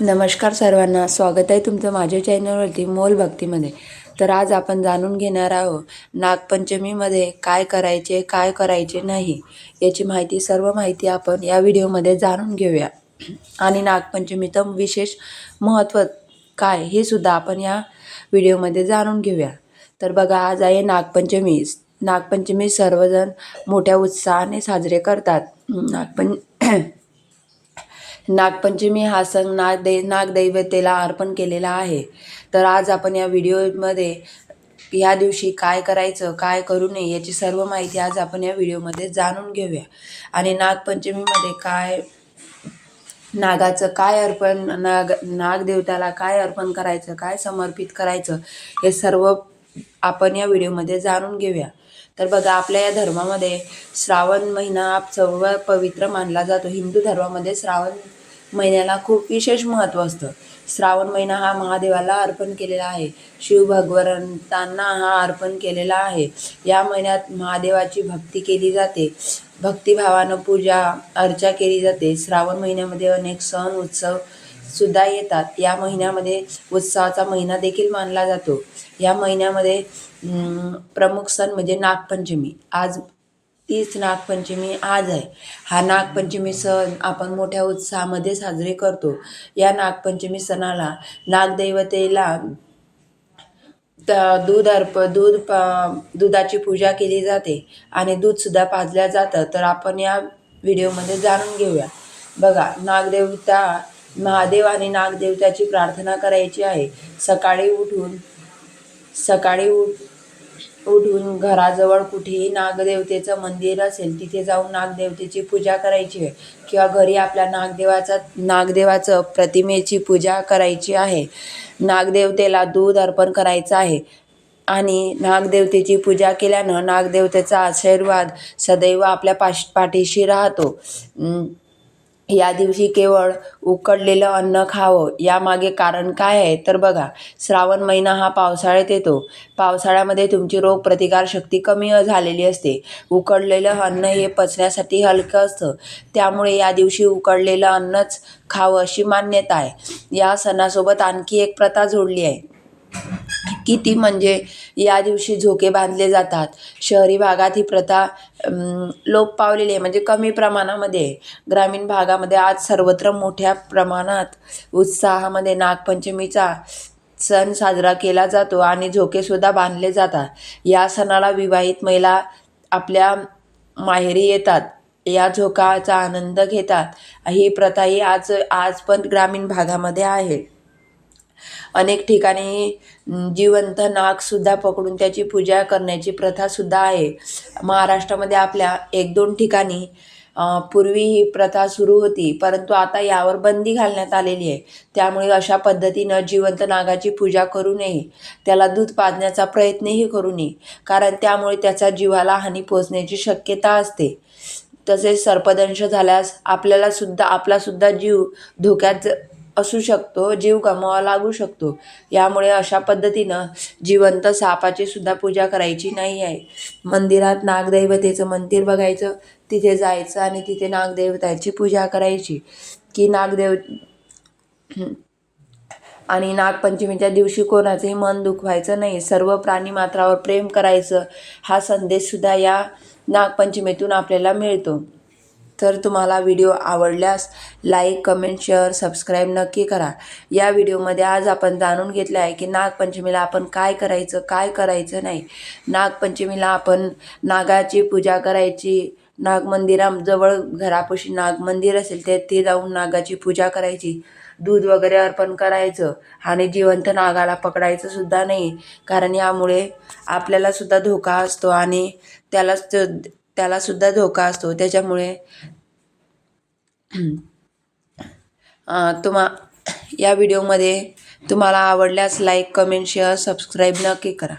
नमस्कार सर्वांना. स्वागत आहे तुमचं माझ्या चॅनलवरती मोल भक्तीमध्ये. तर आज आपण जाणून घेणार आहोत नागपंचमीमध्ये काय करायचे काय करायचे नाही याची माहिती सर्व माहिती आपण या व्हिडिओमध्ये जाणून घेऊया. आणि नागपंचमीचं विशेष महत्त्व काय हे सुद्धा आपण या व्हिडिओमध्ये जाणून घेऊया. तर बघा आज आहे नागपंचमी. नागपंचमी सर्वजण मोठ्या उत्साहाने साजरे करतात. नागपंच नागपंचमी हा सण नागदै नागदैवतेला अर्पण केलेला आहे. तर आज आपण या व्हिडिओमध्ये या दिवशी काय करायचं काय करू नये याची सर्व माहिती आज आपण या व्हिडिओमध्ये जाणून घेऊया. आणि नागपंचमीमध्ये काय नागाचं काय अर्पण नाग नागदेवताला काय अर्पण करायचं काय समर्पित करायचं हे सर्व आपण या व्हिडिओमध्ये जाणून घेऊया. तर बघा आपल्या या धर्मामध्ये श्रावण महिना सर्व पवित्र मानला जातो. हिंदू धर्मामध्ये श्रावण महिन्याला खूप विशेष महत्त्व असतं. श्रावण महिना हा महादेवाला अर्पण केलेला आहे. शिवभगवंतांना हा अर्पण केलेला आहे. या महिन्यात महादेवाची भक्ती केली जाते. भक्तिभावानं पूजा अर्चा केली जाते. श्रावण महिन्यामध्ये अनेक सण उत्सव सुद्धा येतात. या महिन्यामध्ये उत्सवाचा महिना देखील मानला जातो. या महिन्यामध्ये प्रमुख सण म्हणजे नागपंचमी. आज तीच नागपंचमी आज आहे. हा नागपंचमी सण आपण मोठ्या उत्साहामध्ये साजरे करतो. या नागपंचमी सणाला नागदैवतेला दूध अर्प दूध प दुधाची पूजा केली जाते आणि दूधसुद्धा पाजल्या जातं. तर आपण या व्हिडिओमध्ये जाणून घेऊया. बघा नागदेवता महादेव आणि नागदेवताची प्रार्थना करायची आहे. सकाळी उठून सकाळी उठ उठून घराजवळ कुठेही नागदेवतेचं मंदिर असेल तिथे जाऊन नागदेवतेची पूजा करायची आहे. किंवा घरी आपल्या नागदेवाचा नागदेवाचं प्रतिमेची पूजा करायची आहे. नागदेवतेला दूध अर्पण करायचं आहे. आणि नागदेवतेची पूजा केल्यानं नागदेवतेचा आशीर्वाद सदैव आपल्या पाश पाठीशी राहतो. या दिवशी केवळ उकडलेलं अन्न खावं यामागे कारण काय आहे तर बघा श्रावण महिना हा पावसाळ्यात येतो. पावसाळ्यामध्ये तुमची रोगप्रतिकारशक्ती कमी झालेली असते. उकडलेलं अन्न हे पचण्यासाठी हलकं असतं. त्यामुळे या दिवशी उकडलेलं अन्नच खावं अशी मान्यता आहे. या सणासोबत आणखी एक प्रथा जोडली आहे. किती म्हणजे या दिवशी झोके बांधले जातात. शहरी भागात ही प्रथा लोप पावलेली आहे. म्हणजे कमी प्रमाणामध्ये ग्रामीण भागामध्ये आज सर्वत्र मोठ्या प्रमाणात उत्साहामध्ये नागपंचमीचा सण साजरा केला जातो आणि झोकेसुद्धा बांधले जातात. या सणाला विवाहित महिला आपल्या माहेरी येतात. या झोकाचा आनंद घेतात. ही प्रथा ही आज आज पण ग्रामीण भागामध्ये आहे. अनेक ठिकाणी जिवंत नागसुद्धा पकडून त्याची पूजा करण्याची प्रथासुद्धा आहे. महाराष्ट्रामध्ये आपल्या एक दोन ठिकाणी पूर्वी ही प्रथा सुरू होती परंतु आता यावर बंदी घालण्यात आलेली आहे. त्यामुळे अशा पद्धतीनं जिवंत नागाची पूजा करू नये. त्याला दूध पाजण्याचा प्रयत्नही करू नये कारण त्यामुळे त्याचा जीवाला हानी पोचण्याची शक्यता असते. तसेच सर्पदंश झाल्यास आपल्यालासुद्धा आपलासुद्धा जीव धोक्यात असू शकतो जीव गमवावा लागू शकतो. यामुळे अशा पद्धतीनं जिवंत सापाची सुद्धा पूजा करायची नाही आहे. मंदिरात नागदैवतेचं मंदिर बघायचं तिथे जायचं आणि तिथे नागदेवताची पूजा करायची. की नागदेव आणि नागपंचमीच्या दिवशी कोणाचंही मन दुखवायचं नाही. सर्व प्राणी मात्रावर प्रेम करायचं हा संदेशसुद्धा या नागपंचमीतून आपल्याला मिळतो. तर तुम्हाला व्हिडिओ आवडल्यास लाईक कमेंट शेअर सबस्क्राईब नक्की करा. या व्हिडिओमध्ये आज आपण जाणून घेतलं आहे की नागपंचमीला आपण काय करायचं काय करायचं नाही. नागपंचमीला आपण नागाची पूजा करायची. नागमंदिराजवळ घरापाशी नागमंदिर असेल ते ते जाऊन नागाची पूजा करायची. दूध वगैरे अर्पण करायचं आणि जिवंत नागाला पकडायचं सुद्धा नाही. कारण यामुळे आपल्यालासुद्धा धोका असतो आणि त्यालाच त्यालासुद्धा धोका असतो. त्याच्यामुळे तुम्हा या व्हिडिओमध्ये तुम्हाला आवडल्यास लाईक कमेंट शेअर सबस्क्राईब नक्की करा.